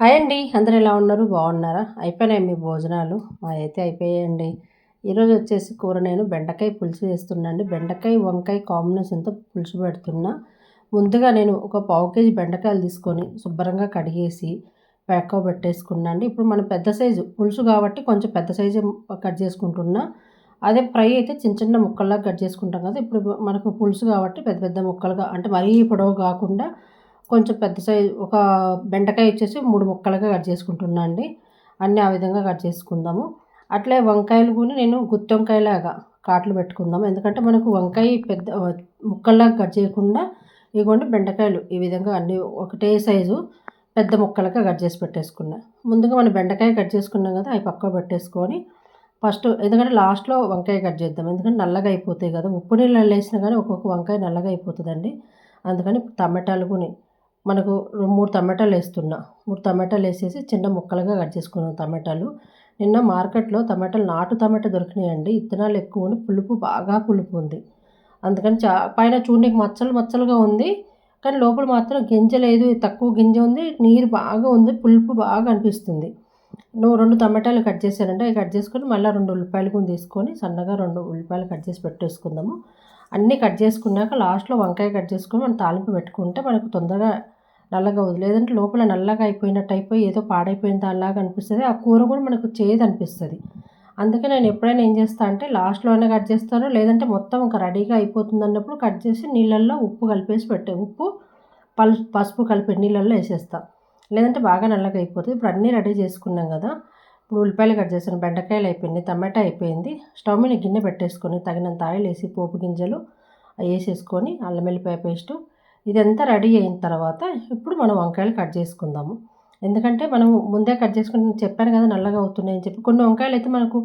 Hi అండి. అందరు ఎలా ఉన్నారు? బాగున్నారా? అయిపోయినాయి మీ భోజనాలు? అయితే అయిపోయాయండి. ఈరోజు వచ్చేసి కూర నేను బెండకాయ పులుసు వేస్తున్నాండి బెండకాయ వంకాయ కాంబినేషన్తో పులుసు పెడుతున్నా. ముందుగా నేను ఒక పావు కేజీ బెండకాయలు తీసుకొని శుభ్రంగా కడిగేసి ప్యాక్ పెట్టేసుకున్నా అండి ఇప్పుడు మనం పెద్ద సైజు పులుసు కాబట్టి కొంచెం పెద్ద సైజు కట్ చేసుకుంటున్నా. అదే ఫ్రై అయితే చిన్న చిన్న ముక్కల్లాగా కట్ చేసుకుంటాం కదా. ఇప్పుడు మనకు పులుసు కాబట్టి పెద్ద పెద్ద ముక్కలుగా అంటే మరీ పొడవు కాకుండా కొంచెం పెద్ద సైజు ఒక బెండకాయ వచ్చేసి మూడు ముక్కలుగా కట్ చేసుకుంటున్నా అండి. అన్నీ ఆ విధంగా కట్ చేసుకుందాము. అట్లే వంకాయలు కూడా నేను గుత్తి వంకాయలాగా కాట్లు పెట్టుకుందాము. ఎందుకంటే మనకు వంకాయ పెద్ద ముక్కల్లాగా కట్ చేయకుండా ఇవ్వండి బెండకాయలు ఈ విధంగా అన్నీ ఒకటే సైజు పెద్ద ముక్కలుగా కట్ చేసి పెట్టేసుకున్నా. ముందుగా మనం బెండకాయ కట్ చేసుకున్నాం కదా అవి పక్క పెట్టేసుకొని ఫస్ట్ ఎందుకంటే లాస్ట్లో వంకాయ కట్ చేద్దాం. ఎందుకంటే నల్లగా అయిపోతాయి కదా ఉప్పు నీళ్ళు వేసినా కానీ ఒక్కొక్క వంకాయ నల్లగా అయిపోతుందండి. అందుకని టమాటాలు కూడా మనకు మూడు టమాటాలు వేస్తున్నా. మూడు టమాటాలు వేసేసి చిన్న ముక్కలుగా కట్ చేసుకున్నాను టమాటాలు. నిన్న మార్కెట్లో టమాటాలు నాటు టమాటా దొరికినాయండి. ఇత్తనాలు ఎక్కువ ఉండి పులుపు బాగా పులుపు ఉంది. అందుకని చా పైన చూడడానికి మచ్చలు మచ్చలుగా ఉంది. కానీ లోపల మాత్రం గింజ లేదు. తక్కువ గింజ ఉంది. నీరు బాగా ఉంది. పులుపు బాగా అనిపిస్తుంది. నువ్వు రెండు టమాటాలు కట్ చేశానంటే అవి కట్ చేసుకొని మళ్ళీ రెండు ఉల్లిపాయలు కూడా తీసుకొని సన్నగా రెండు ఉల్లిపాయలు కట్ చేసి పెట్టేసుకుందాము. అన్నీ కట్ చేసుకున్నాక లాస్ట్లో వంకాయ కట్ చేసుకొని మనం తాలింపు పెట్టుకుంటే మనకు తొందరగా నల్లగా అవుతుంది లేదంటే లోపల నల్లగా అయిపోయినట్టు అయిపోయి ఏదో పాడైపోయిన దానిలాగా అనిపిస్తుంది. ఆ కూర కూడా మనకు చేదు అనిపిస్తుంది. అందుకే నేను ఎప్పుడైనా ఏం చేస్తాను అంటే లాస్ట్లోనే కట్ చేస్తాను. లేదంటే మొత్తం ఇంకా రెడీగా అయిపోతుంది అన్నప్పుడు కట్ చేసి నీళ్ళల్లో ఉప్పు కలిపేసి పెట్టే ఉప్పు పల్ పసుపు కలిపి నీళ్ళల్లో వేసేస్తాను లేదంటే బాగా నల్లగా అయిపోతుంది. ఇప్పుడు అన్నీ రెడీ చేసుకున్నాం కదా. ఇప్పుడు ఉల్లిపాయలు కట్ చేసాను బెండకాయలు అయిపోయింది టమాటా అయిపోయింది. స్టవ్ మీద గిన్నె పెట్టేసుకొని తగినంత ఆయిల్ వేసి పోపు గింజలు వేసేసుకొని అల్లం వెల్లిపాయ పేస్టు ఇదంతా రెడీ అయిన తర్వాత ఇప్పుడు మనం వంకాయలు కట్ చేసుకుందాము. ఎందుకంటే మనం ముందే కట్ చేసుకుని చెప్పాను కదా నల్లగా అవుతున్నాయి అని చెప్పి కొన్ని వంకాయలు అయితే మనకు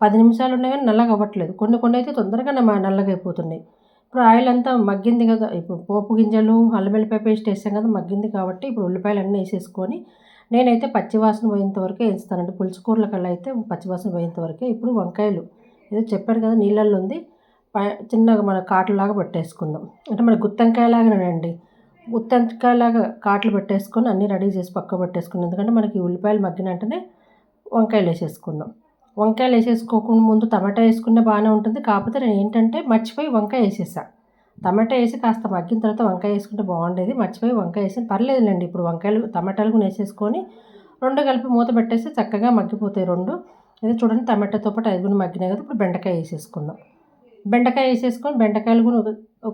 పది నిమిషాలు ఉన్నాయి కానీ నల్లగా అవ్వట్లేదు. కొన్ని కొన్ని అయితే తొందరగా నల్లగా అయిపోతున్నాయి. ఇప్పుడు ఆయిల్ అంతా మగ్గింది కదా ఇప్పుడు పోపు గింజలు అల్లం వెల్లిపాయ పేస్ట్ వేసాం కదా మగ్గింది కాబట్టి ఇప్పుడు ఉల్లిపాయలు అన్నీ వేసేసుకొని నేనైతే పచ్చివాసన పోయేంత వరకే వేస్తానండి. పులుసుకూరల కల్లా అయితే పచ్చివాసన పోయేంత వరకే. ఇప్పుడు వంకాయలు ఏదో చెప్పాను కదా నీళ్ళల్లో ఉంది. చిన్నగా మన కాటలాగా పెట్టేసుకుందాం. అంటే మన గుత్తంకాయలాగానండి గుత్తంకాయలాగా కాట్లు పెట్టేసుకొని అన్నీ రెడీ చేసి పక్క పెట్టేసుకుని ఎందుకంటే మనకి ఉల్లిపాయలు మగ్గిన వెంటనే వంకాయలు వేసేసుకుందాం. వంకాయలు వేసేసుకోకుండా ముందు టమాటా వేసుకునే బాగానే ఉంటుంది. కాకపోతే నేను ఏంటంటే మర్చిపోయి వంకాయ వేసేసా. టమాటా వేసి కాస్త మగ్గిన తర్వాత వంకాయ వేసుకుంటే బాగుండేది. మర్చిపోయి వంకాయ వేసి పర్లేదులేండి. ఇప్పుడు వంకాయలు టమాటాలు కూడా వేసేసుకొని రెండు కలిపి మూత పెట్టేసి చక్కగా మగ్గిపోతాయి రెండు. ఇది చూడండి టమాటాతో పాటు ఐదు మగ్గినాయి కదా. ఇప్పుడు బెండకాయ వేసేసుకుందాం. బెండకాయ వేసేసుకొని బెండకాయలు కూడా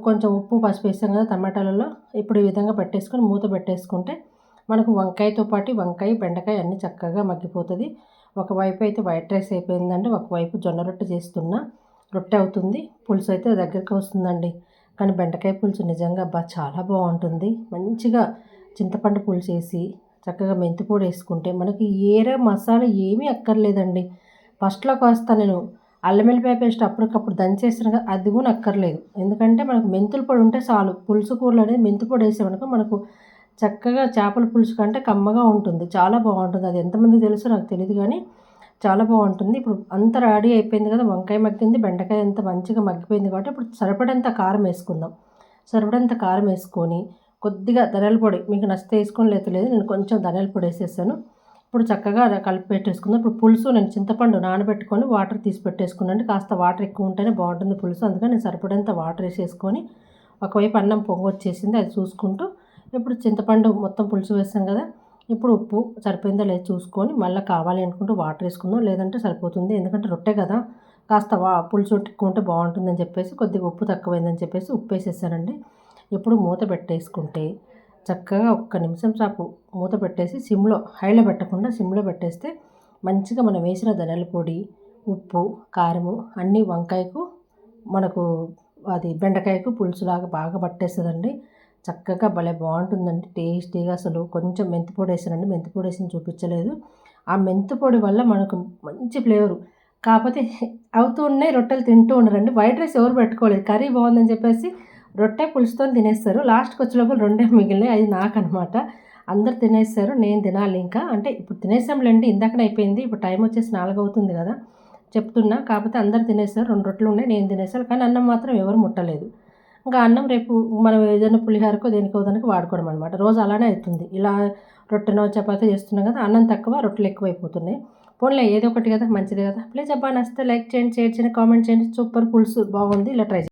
కొంచెం ఉప్పు పసుపు వేసాం కదా టమాటాలలో. ఇప్పుడు ఈ విధంగా పెట్టేసుకొని మూత పెట్టేసుకుంటే మనకు వంకాయతో పాటు వంకాయ బెండకాయ అన్నీ చక్కగా మగ్గిపోతుంది. ఒకవైపు అయితే వైట్ రైస్ అయిపోయిందండి ఒకవైపు జొన్న రొట్టె చేస్తున్నా రొట్టె అవుతుంది. పులుసు అయితే దగ్గరికి వస్తుందండి. కానీ బెండకాయ పులుసు నిజంగా బా చాలా బాగుంటుంది. మంచిగా చింతపండు పులుసు వేసి చక్కగా మెంతిపొడి వేసుకుంటే మనకి ఏరే మసాలా ఏమీ అక్కర్లేదండి. ఫస్ట్లో కాస్త నేను అల్లం వెల్లిపాయ పేస్ట్ అప్పటికప్పుడు దంచేసిన అది కూడా అక్కర్లేదు. ఎందుకంటే మనకు మెంతుల పొడి ఉంటే చాలు. పులుసు కూరలు అనేది మెంతు పొడి వేసామనుకో మనకు చక్కగా చేపల పులుసు కంటే కమ్మగా ఉంటుంది. చాలా బాగుంటుంది. అది ఎంతమంది తెలుసో నాకు తెలియదు కానీ చాలా బాగుంటుంది. ఇప్పుడు అంత రెడీ అయిపోయింది కదా వంకాయ మగ్గింది బెండకాయ అంత మంచిగా మగ్గిపోయింది కాబట్టి ఇప్పుడు సరిపడంత కారం వేసుకుందాం. సరిపడంత కారం వేసుకొని కొద్దిగా ధనియాల పొడి మీకు నచ్చితే వేసుకొని లేదు లేదు నేను కొంచెం ధనియాల పొడి వేసేసాను. ఇప్పుడు చక్కగా కలిపి పెట్టేసుకుందాం. ఇప్పుడు పులుసు నేను చింతపండు నానబెట్టుకొని వాటర్ తీసి పెట్టేసుకున్నాను. కాస్త వాటర్ ఎక్కువ ఉంటేనే బాగుంటుంది పులుసు. అందుకని నేను సరిపడేంత వాటర్ వేసేసుకొని ఒకవైపు అన్నం పొంగు వచ్చేసింది. అది చూసుకుంటూ ఇప్పుడు చింతపండు మొత్తం పులుసు వేస్తాం కదా. ఇప్పుడు ఉప్పు సరిపోయిందో లేదు చూసుకొని మళ్ళీ కావాలి అనుకుంటూ వాటర్ వేసుకుందాం. లేదంటే సరిపోతుంది. ఎందుకంటే రొట్టె కదా. కాస్త వా పులుసు ఎక్కువ ఉంటే బాగుంటుందని చెప్పేసి కొద్దిగా ఉప్పు తక్కువైందని చెప్పేసి ఉప్పు వేసేసానండి. ఇప్పుడు మూత పెట్టేసుకుంటే చక్కగా ఒక్క నిమిషం సాపు మూత పెట్టేసి సిమ్లో హైలో పెట్టకుండా సిమ్లో పెట్టేస్తే మంచిగా మనం వేసిన ధనియాల పొడి ఉప్పు కారము అన్నీ వంకాయకు మనకు అది బెండకాయకు పులుసులాగా బాగా పట్టేస్తుందండి. చక్కగా భలే బాగుంటుందండి టేస్టీగా అసలు. కొంచెం మెంతిపొడి వేసానండి మెంతిపొడి వేసి చూపించలేదు. ఆ మెంతిపొడి వల్ల మనకు మంచి ఫ్లేవరు. కాకపోతే అవుతూ ఉన్నాయి రొట్టెలు తింటూ ఉండరండి వైట్ రైస్ ఎవరు పెట్టుకోలేదు. కర్రీ బాగుందని చెప్పేసి రొట్టె పులుసుతో తినేస్తారు. లాస్ట్కి వచ్చేలోపు రెండే మిగిలినాయి. అది నాకు అనమాట అందరు తినేస్తారు నేను తినాలి ఇంకా. అంటే ఇప్పుడు తినేసాంలేండి ఇందాకనే అయిపోయింది. ఇప్పుడు టైం వచ్చేసి నాలుగు అవుతుంది కదా చెప్తున్నా. కాకపోతే అందరు తినేస్తారు రెండు రొట్టెలు ఉన్నాయి నేను తినేసాను. కానీ అన్నం మాత్రం ఎవరు ముట్టలేదు. ఇంకా అన్నం రేపు మనం ఏదైనా పులిహారకో దేనికో దానికి వాడుకోవడం అనమాట రోజు అలానే అవుతుంది. ఇలా రొట్టెనో చపాతీ చేస్తున్నాం కదా అన్నం తక్కువ రొట్టెలు ఎక్కువైపోతున్నాయి. పోన్లే ఏదో ఒకటి కదా మంచిది కదా. ప్లీజ్ అబ్బా నచ్చితే లైక్ చేయండి షేర్ చేయండి కామెంట్ చేయండి. సూపర్ పులుసు బాగుంది. ఇలా ట్రై చేయండి.